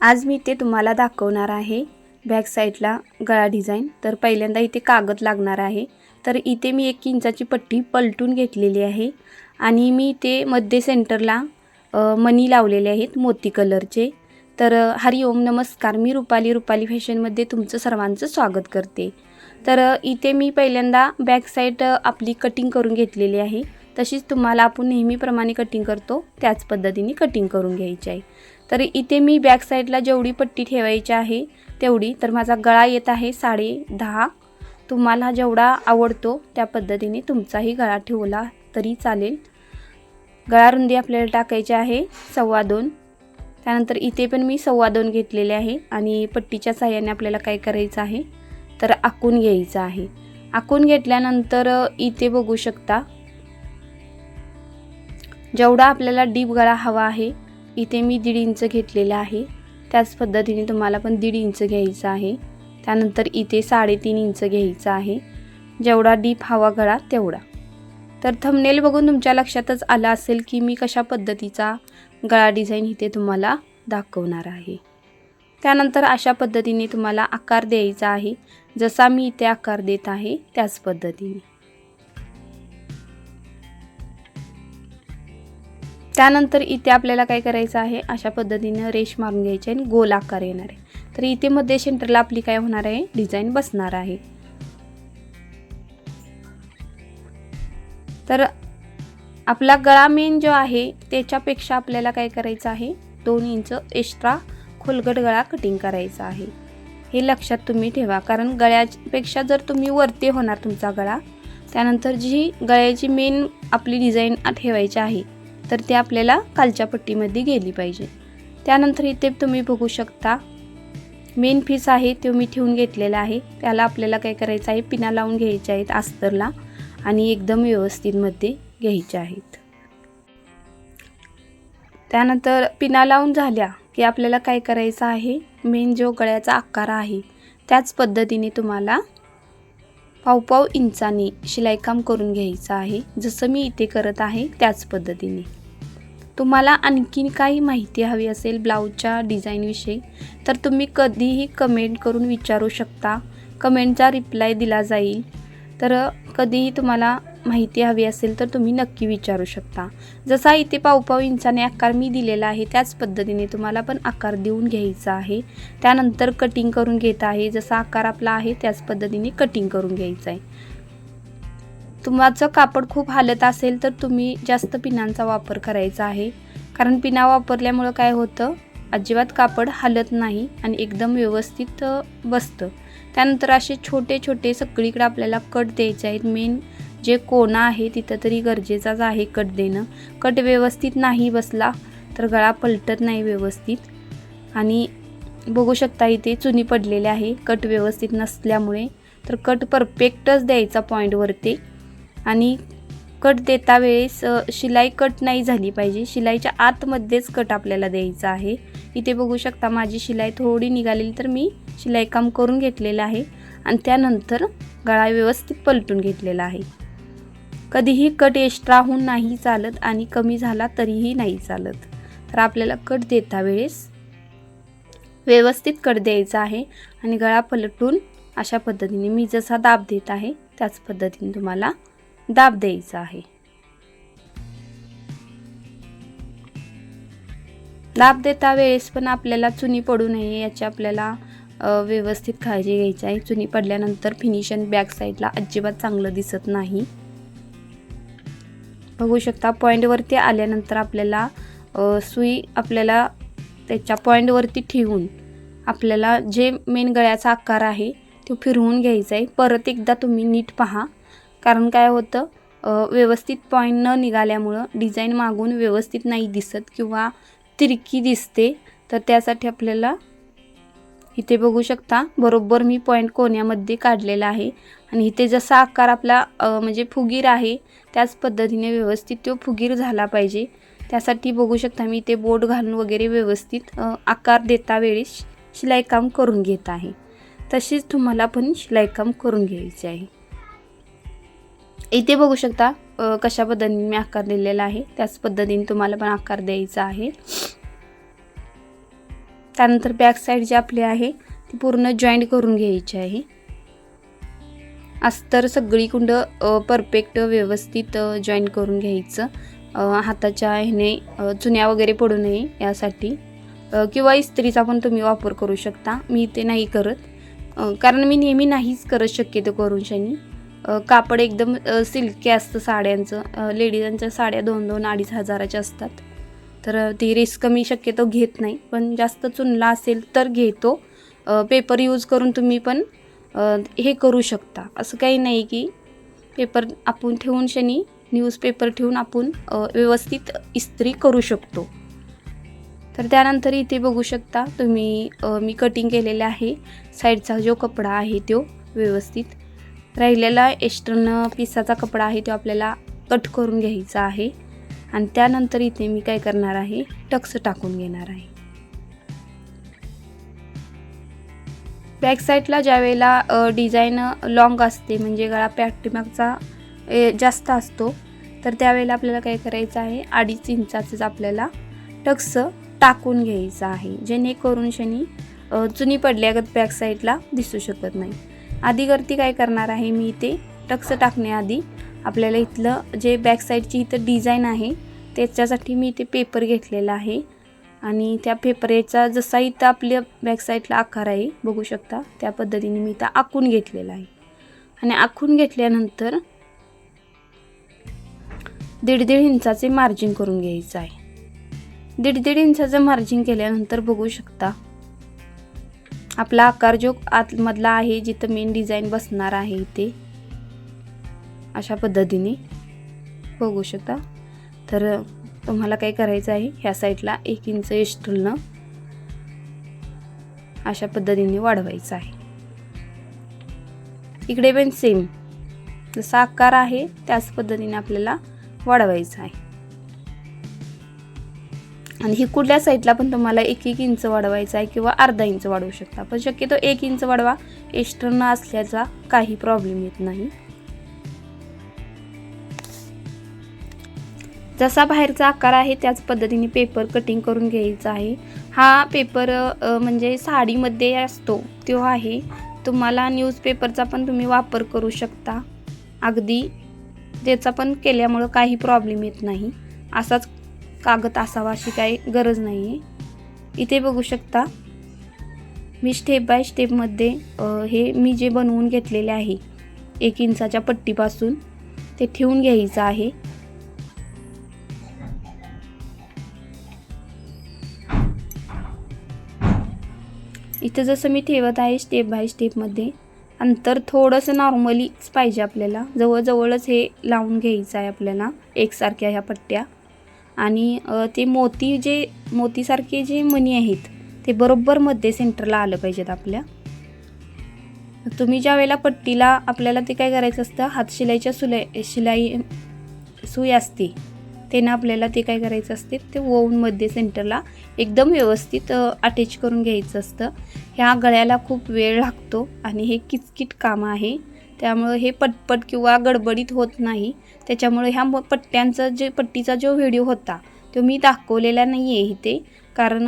आज मी ते तुम्हाला दाखवणार आहे बॅक साईडला गळा डिझाईन तर पहिल्यांदा इथे कागद लागणार आहे. तर इथे मी एक इंचाची पट्टी पलटून घेतलेली आहे. आणि मी इथे मध्ये सेंटरला मनी लावलेले आहेत मोती कलरचे तर हरिओम नमस्कार. मी रुपाली रुपाली फॅशनमध्ये तुमचं सर्वांचं स्वागत करते. तर इथे मी पहिल्यांदा बॅक साईड आपली कटिंग करून घेतलेली आहे. तशीच तुम्हाला आपण नेहमीप्रमाणे कटिंग करतो त्याच पद्धतीने कटिंग करून घ्यायची आहे. तर इथे मी बॅक साईडला जेवढी पट्टी ठेवायची आहे तेवढी. तर माझा गळा येत आहे साडे दहा. तुम्हाला जेवढा आवडतो त्या पद्धतीने तुमचाही गळा ठेवला तरी चालेल. गळा रुंदी आपल्याला टाकायची आहे सव्वा दोन. त्यानंतर इथे पण मी सव्वा दोन घेतलेले आहे आणि पट्टीच्या साह्याने आपल्याला काय करायचं आहे तर आखून घ्यायचं आहे. आखून घेतल्यानंतर इथे बघू शकता जेवढा आपल्याला डीप गळा हवा आहे इथे मी दीड इंच घेतलेला आहे. त्याच पद्धतीने तुम्हाला पण दीड इंच घ्यायचं आहे. त्यानंतर इथे साडेतीन इंच घ्यायचं आहे. जेवढा डीप हवा गळा तेवढा. तर थंबनेल बघून तुमच्या लक्षातच आलं असेल की मी कशा पद्धतीचा गळा डिझाईन इथे तुम्हाला दाखवणार आहे. त्यानंतर अशा पद्धतीने तुम्हाला आकार द्यायचा आहे. जसा मी इथे आकार देत आहे त्याच पद्धतीने. त्यानंतर इथे आपल्याला काय करायचं आहे? अशा पद्धतीनं रेश मारून घ्यायची आणि गोल आकार येणार आहे. तर इथे मध्ये सेंटरला आपली काय होणार आहे? डिझाईन बसणार आहे. तर आपला गळा मेन जो आहे त्याच्यापेक्षा आपल्याला काय करायचं आहे? दोन इंच एक्स्ट्रा खोलगट गळा कटिंग करायचा आहे. हे लक्षात तुम्ही ठेवा. कारण गळ्यापेक्षा जर तुम्ही वरती होणार तुमचा गळा त्यानंतर जी गळ्याची मेन आपली डिझाईन ठेवायची आहे तर ते आपल्याला कालच्या पट्टीमध्ये गेली पाहिजे. त्यानंतर इथे तुम्ही बघू शकता मेन पीस आहे तो मी ठेवून घेतलेला आहे. त्याला आपल्याला काय करायचं आहे पिना लावून घ्यायच्या आहेत अस्तरला आणि एकदम व्यवस्थितमध्ये घ्यायच्या आहेत. त्यानंतर पिना लावून झाल्या की आपल्याला काय करायचं आहे मेन जो गळ्याचा आकार आहे त्याच पद्धतीने तुम्हाला पावपाव इंचाने शिलाईकाम करून घ्यायचं आहे. जसं मी इथे करत आहे त्याच पद्धतीने. तुम्हाला आणखीन काही माहिती हवी असेल ब्लाऊजच्या डिझाईनविषयी तर तुम्ही कधीही कमेंट करून विचारू शकता. कमेंटचा रिप्लाय दिला जाईल. तर कधीही तुम्हाला माहिती हवी असेल तर तुम्ही नक्की विचारू शकता. जसा इथे पाव पाव इंचाने आकार मी दिलेला आहे त्याच पद्धतीने तुम्हाला पण आकार देऊन घ्यायचा आहे. त्यानंतर कटिंग करून घेत आहे. जसा आकार आपला आहे त्याच पद्धतीने कटिंग करून घ्यायचा आहे. तुमचं कापड खूप हालत असेल तर तुम्ही जास्त पिनांचा वापर करायचा आहे. कारण पिना वापरल्यामुळं काय होतं? अजिबात कापड हालत नाही आणि एकदम व्यवस्थित बसतं. त्यानंतर असे छोटे छोटे सगळीकडे आपल्याला कट द्यायचे आहेत. मेन जे कोणा आहे तिथं तरी गरजेचाच आहे कट देणं. कट व्यवस्थित नाही बसला तर गळा पलटत नाही व्यवस्थित. आणि बघू शकता इथे चुनी पडलेले आहे. कट व्यवस्थित नसल्यामुळे तर कट परफेक्टच द्यायचा पॉईंटवरती आणि कट देता वेळेस शिलाई कट नाही झाली पाहिजे. शिलाईच्या आतमध्येच कट आपल्याला द्यायचा आहे. इथे बघू शकता माझी शिलाई थोडी निघालेली तर मी शिलाई काम करून घेतलेलं आहे. आणि त्यानंतर गळा व्यवस्थित पलटून घेतलेला आहे. कधीही कट एक्स्ट्रा होऊन नाही चालत आणि कमी झाला तरीही नाही चालत. तर आपल्याला कट देता वेळेस व्यवस्थित कट द्यायचा आहे आणि गळा पलटून अशा पद्धतीने मी जसा दाब देत आहे त्याच पद्धतीने तुम्हाला दाब द्यायचा आहे. दाब देता वेळेस पण आपल्याला चुनी पडू नये याची आपल्याला व्यवस्थित काळजी घ्यायची आहे. चुनी पडल्यानंतर फिनिशिंग बॅक साईडला अजिबात चांगलं दिसत नाही. बघू शकता पॉईंटवरती आल्यानंतर आपल्याला सुई आपल्याला त्याच्या पॉईंटवरती ठेवून आपल्याला जे मेन गळ्याचा आकार आहे तो फिरवून घ्यायचा आहे. परत एकदा तुम्ही नीट पहा. कारण काय होतं व्यवस्थित पॉईंट न निघाल्यामुळं डिझाईन मागून व्यवस्थित नाही दिसत किंवा तिरकी दिसते तर त्यासाठी आपल्याला इथे बघू शकता बरोबर मी पॉईंट कोण्यामध्ये काढलेला आहे. आणि इथे जसा आकार आपला म्हणजे फुगीर आहे त्याच पद्धतीने व्यवस्थित तो फुगीर झाला पाहिजे. त्यासाठी बघू शकता मी इथे बोट घालून वगैरे व्यवस्थित आकार देता वेळेस शिलाईकाम करून घेत आहे. तशीच तुम्हाला पण शिलाईकाम करून घ्यायचे आहे. इथे बघू शकता कशा पद्धतीने मी आकार दिलेला आहे. त्याच पद्धतीने तुम्हाला पण आकार द्यायचा आहे. त्यानंतर बॅक साईड जी आपली आहे ती पूर्ण जॉईंट करून घ्यायची आहे. अस्तर सगळी कुंड परफेक्ट व्यवस्थित जॉईन करून घ्यायचं. हाताच्या ह्याने चुन्या वगैरे पडू नये यासाठी. किंवा इस्त्रीचा पण तुम्ही वापर करू शकता. मी ते नाही करत. कारण मी नेहमी नाहीच करत शक्यतो करून शनी. कापड एकदम सिल्की असतं साड्यांचं. लेडीजांच्या साड्या दोन दोन अडीच हजाराच्या असतात. तर ती रिस्क मी शक्यतो घेत नाही. पण जास्त चुनला असेल तर घेतो. पेपर यूज करून तुम्ही पण हे करू शकता. असं काही नाही की पेपर आपण ठेवून शनी न्यूजपेपर ठेवून आपण व्यवस्थित इस्त्री करू शकतो. तर त्यानंतर इथे बघू शकता तुम्ही मी कटिंग केलेलं आहे. साईडचा जो कपडा आहे तो व्यवस्थित राहिलेला एक्स्टर्न पिसाचा कपडा आहे तो आपल्याला कट करून घ्यायचा आहे. आणि त्यानंतर इथे मी काय करणार आहे? टक्स टाकून घेणार आहे. बॅक साईडला ज्या वेळेला डिझाईन लॉंग असते म्हणजे गळा पॅटीमागचा ए, जास्त असतो तर त्यावेळेला आपल्याला काय करायचं आहे? अडीच इंचाचंच आपल्याला टक्स टाकून घ्यायचं आहे. जेणेकरून शनी जुनी पडल्यागत बॅक साईडला दिसू शकत नाही. आधीगरती काय करणार आहे मी इथे? टक्स टाकण्याआधी आपल्याला इथलं जे बॅक साईडची इथं डिझाईन आहे त्याच्यासाठी मी इथे पेपर घेतलेला आहे. आणि त्या पेपरचा जसा इथं आपल्या बॅकसाईडला आकार आहे बघू शकता त्या पद्धतीने मी इथं आखून घेतलेला आहे. आणि आखून घेतल्यानंतर दीड दीड इंचाचे मार्जिन करून घ्यायचं आहे. दीड दीड इंचाचं मार्जिन केल्यानंतर बघू शकता आपला आकार जो आतमधला आहे जिथं मेन डिझाईन बसणार आहे इथे अशा पद्धतीने बघू शकता. तर तुम्हाला काय करायचं आहे ह्या साईडला एक इंच एक्स्ट्रलनं अशा पद्धतीने वाढवायचं आहे. इकडे पण सेम जसा आकार आहे त्याच पद्धतीने आपल्याला वाढवायचं आहे. आणि ही कुठल्या साईडला पण तुम्हाला एक एक इंच वाढवायचं आहे किंवा अर्धा इंच वाढवू शकता. पण शक्यतो एक इंच वाढवा. एक्स्टर्न असल्याचा काही प्रॉब्लेम येत नाही. जसा बाहेरचा आकार आहे त्याच पद्धतीने पेपर कटिंग करून घ्यायचा आहे. हा पेपर म्हणजे साडीमध्ये असतो तो आहे. तुम्हाला न्यूजपेपरचा पण तुम्ही वापर करू शकता. अगदी त्याचा पण केल्यामुळं काही प्रॉब्लेम येत नाही. असाच कागद असावा अशी काही गरज नाही आहे इथे बघू शकता मी स्टेप बाय स्टेपमध्ये हे मी जे बनवून घेतलेले आहे एक इंचाच्या पट्टीपासून ते ठेवून घ्यायचं आहे. इथं जसं मी ठेवत आहे स्टेप बाय स्टेपमध्ये अंतर थोडंसं नॉर्मलीच पाहिजे आपल्याला. जवळजवळच हे लावून घ्यायचं आहे आपल्याला एकसारख्या ह्या पट्ट्या. आणि ते मोती जे मोतीसारखे जे मणी आहेत ते बरोबर मध्ये सेंटरला आलं पाहिजेत आपल्या. तुम्ही ज्या वेळेला पट्टीला आपल्याला ते काय करायचं असतं हात शिलाईच्या सुलाई शिलाई सुई असते त्यानं आपल्याला ते काय करायचं असते ते ओवनमध्ये सेंटरला एकदम व्यवस्थित अटॅच करून घ्यायचं असतं. ह्या गळ्याला खूप वेळ लागतो आणि हे किचकिट काम आहे. त्यामुळं हे पटपट किंवा गडबडीत होत नाही. त्याच्यामुळे ह्या म- पट्ट्यांचा जे पट्टीचा जो व्हिडिओ होता तो मी दाखवलेला नाही आहे इथे. कारण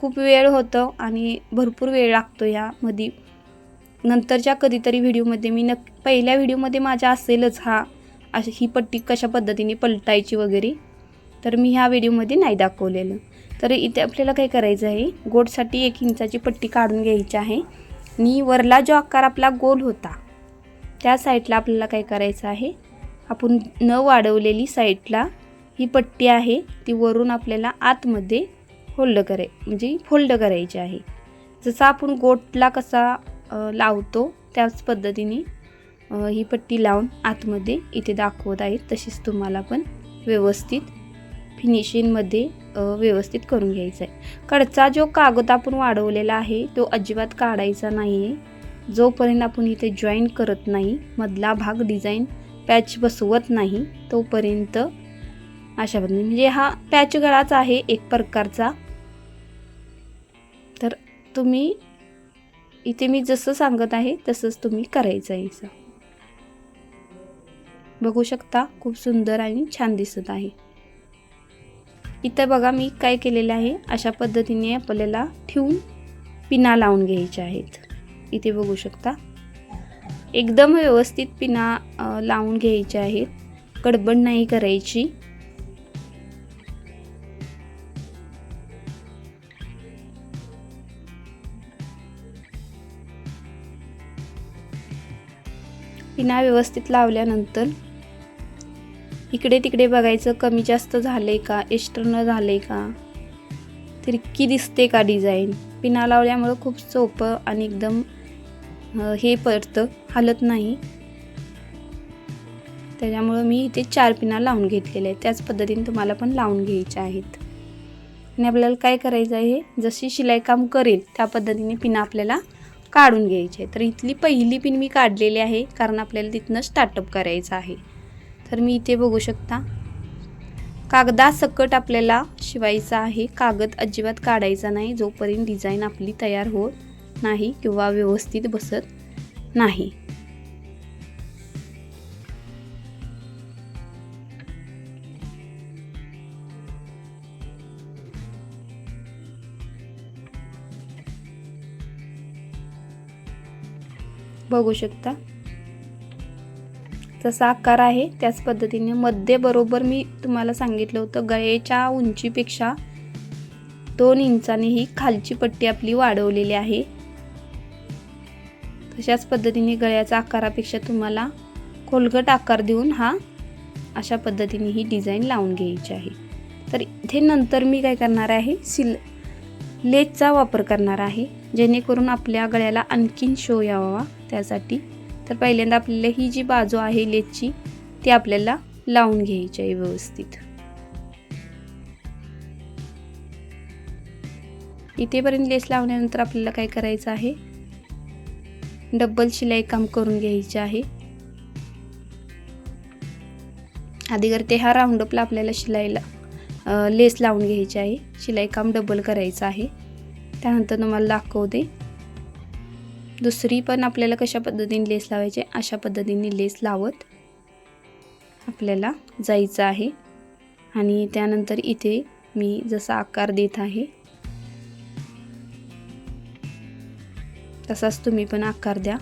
खूप वेळ होतं आणि भरपूर वेळ लागतो ह्यामध्ये. नंतरच्या कधीतरी व्हिडिओमध्ये मी नक् पहिल्या व्हिडिओमध्ये माझ्या असेलच हा अशी ही पट्टी कशा पद्धतीने पलटायची वगैरे तर मी ह्या व्हिडिओमध्ये नाही दाखवलेलं. तर इथे आपल्याला काय करायचं आहे गोडसाठी एक इंचाची पट्टी काढून घ्यायची आहे. आणि वरला जो आकार आपला गोल होता त्या साईडला आपल्याला काय करायचं आहे? आपण न वाढवलेली साईडला ही पट्टी आहे ती वरून आपल्याला आतमध्ये होल्ड कराय म्हणजे फोल्ड करायची आहे. जसा आपण गोटला कसा लावतो त्याच पद्धतीने ही पट्टी लावून आतमध्ये इथे दाखवत आहे तशीच तुम्हाला पण व्यवस्थित फिनिशिंगमध्ये व्यवस्थित करून घ्यायचं आहे कडचा जो कागद आपण वाढवलेला आहे तो अजिबात काढायचा नाही आहे जोपर्यंत आपण इथे जॉईन करत नाही मधला भाग डिझाईन पॅच बसवत नाही तोपर्यंत अशा पद्धतीने. म्हणजे हा पॅच गळाच आहे एक प्रकारचा. तर तुम्ही इथे मी जसं सांगत आहे तसंच तुम्ही करायचं आहे असं बघू शकता खूप सुंदर आणि छान दिसत आहे. इथं बघा मी काय केलेलं आहे अशा पद्धतीने आपल्याला ठेवून पिना लावून घ्यायच्या आहेत. इथे बघू शकता. एकदम व्यवस्थित पिना लावून घ्यायच्या आहेत. गडबड नाही करायची. पिना व्यवस्थित लावल्यानंतर इकडे तिकडे बघायचं कमी जास्त झालंय का एक्स्टर्न झालंय का? तिरकी दिसते का डिझाईन पिना लावल्यामुळं खूप सोपं आणि एकदम हे पडतं हलत नाही. त्याच्यामुळं मी इथे चार पिना लावून घेतलेल्या आहेत. त्याच पद्धतीने तुम्हाला पण लावून घ्यायच्या आहेत. आणि आपल्याला काय करायचं आहे? जशी शिलाई काम करेल त्या पद्धतीने पिना आपल्याला काढून घ्यायची आहे तर इथली पहिली पिन मी काढलेली आहे कारण आपल्याला तिथनं स्टार्टअप करायचं आहे. तर मी इथे बघू शकता. कागदासकट आपल्याला शिवायचा आहे. कागद अजिबात काढायचा नाही जोपर्यंत डिझाईन आपली तयार होत नाही किंवा व्यवस्थित बसत नाही. बघू शकता. जसा आकार आहे त्याच पद्धतीने मध्ये बरोबर मी तुम्हाला सांगितलं होतं गळेच्या उंचीपेक्षा दोन इंचाने ही खालची पट्टी आपली वाढवलेली आहे. तशाच पद्धतीने गळ्याच्या आकारापेक्षा तुम्हाला खोलगट आकार देऊन हा अशा पद्धतीने ही डिझाईन लावून घ्यायची आहे. तर इथे नंतर मी काय करणार आहे? सिल लेसचा वापर करणार आहे. जेणेकरून आपल्या गळ्याला आणखीन शो यावा त्यासाठी. तर पहिल्यांदा आपल्याला ही जी बाजू आहे लेसची ती आपल्याला लावून घ्यायची आहे व्यवस्थित. इथेपर्यंत लेस लावल्यानंतर आपल्याला काय करायचं आहे? डबल शिलाई काम करून घ्यायचे आहे. आधी करते हा राऊंडअपला आपल्याला शिलाईला लेस लावून घ्यायची आहे. शिलाई काम डबल करायचं आहे. त्यानंतर तुम्हाला दाखवते दुसरी पण आपल्याला कशा पद्धतीने लेस लावायचे अशा पद्धतीने लेस लावत आपल्याला जायचं आहे. आणि त्यानंतर इथे मी जसा आकार देत आहे तसाच तुम्ही पण आकार द्या.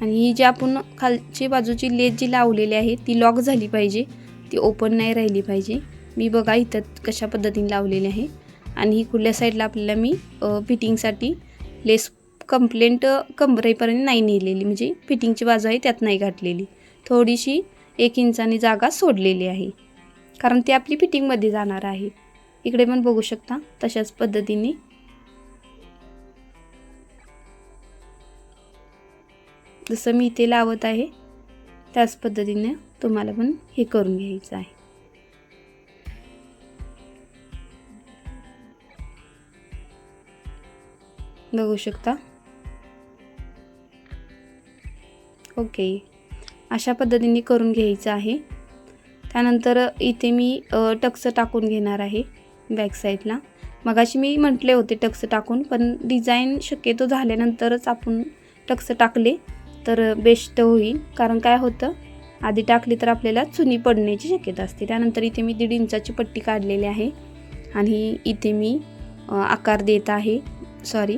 आणि ही जी आपण खालची बाजूची लेस जी लावलेली आहे ती लॉक झाली पाहिजे. ती ओपन नाही राहिली पाहिजे. मी बघा इथं कशा पद्धतीने लावलेली आहे. आणि ही कुठल्या साईडला आपल्याला मी फिटिंगसाठी लेस कंप्लेंट कंबरेपर्यंत नाही नेलेली. म्हणजे फिटिंगची बाजू आहे त्यात नाही घातलेली. थोडीशी एक इंचानी जागा सोडलेली आहे. कारण ती आपली फिटिंगमध्ये जाणार आहे. इकडे पण बघू शकता तशाच पद्धतीने. जसं मी इथे लावत आहे त्याच पद्धतीने तुम्हाला पण हे करून घ्यायचं आहे. बघू शकता. ओके. अशा पद्धतीने करून घ्यायचं आहे. त्यानंतर इथे मी टक्स टाकून घेणार आहे. बॅक साईडला मगाशी मी म्हटले होते टक्स टाकून पण डिझाईन शक्यतो झाल्यानंतरच आपण टक्स टाकले तर बेस्ट होईल. कारण काय होतं आधी टाकली तर आपल्याला चुनी पडण्याची शक्यता असते. त्यानंतर इथे मी दीड इंचाची पट्टी काढलेली आहे. आणि इथे मी आकार देत आहे. सॉरी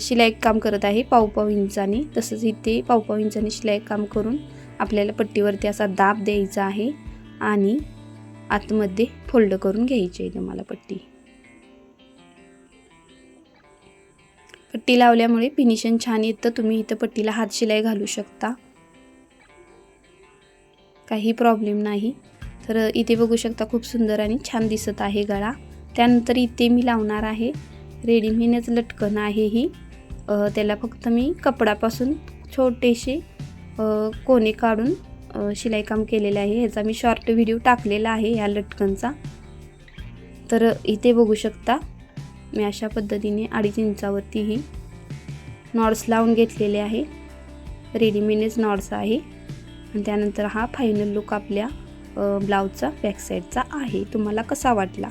शिलाई काम करत आहे पावपाव इंचाने. तसंच इथे पाव इंचाने शिलाई काम करून आपल्याला पट्टीवरती असा दाब द्यायचा आहे. आणि आतमध्ये फोल्ड करून घ्यायची आहे तुम्हाला पट्टी. पट्टी लावल्यामुळे फिनिशिंग छान येतं. तुम्ही इथं पट्टीला हात शिलाई घालू शकता. काही प्रॉब्लेम नाही. तर इथे बघू शकता खूप सुंदर आणि छान दिसत आहे गळा. त्यानंतर इथे मी लावणार आहे रेडीमेडच लटकन आहे ही. त्याला फक्त मी कपडापासून छोटेसे कोने कोणे काढून शिलाईकाम शिलाई काम केलेलं आहे. ह्याचा मी शॉर्ट व्हिडिओ टाकलेला आहे ह्या लटकनचा. तर इथे बघू शकता मी अशा पद्धतीने अडीच इंचावरती ही नॉड्स लावून घेतलेले आहे. रेडीमेडच नॉड्स आहे. आणि त्यानंतर हा फायनल लुक आपल्या ब्लाऊजचा बॅकसाईडचा आहे. तुम्हाला कसा वाटला?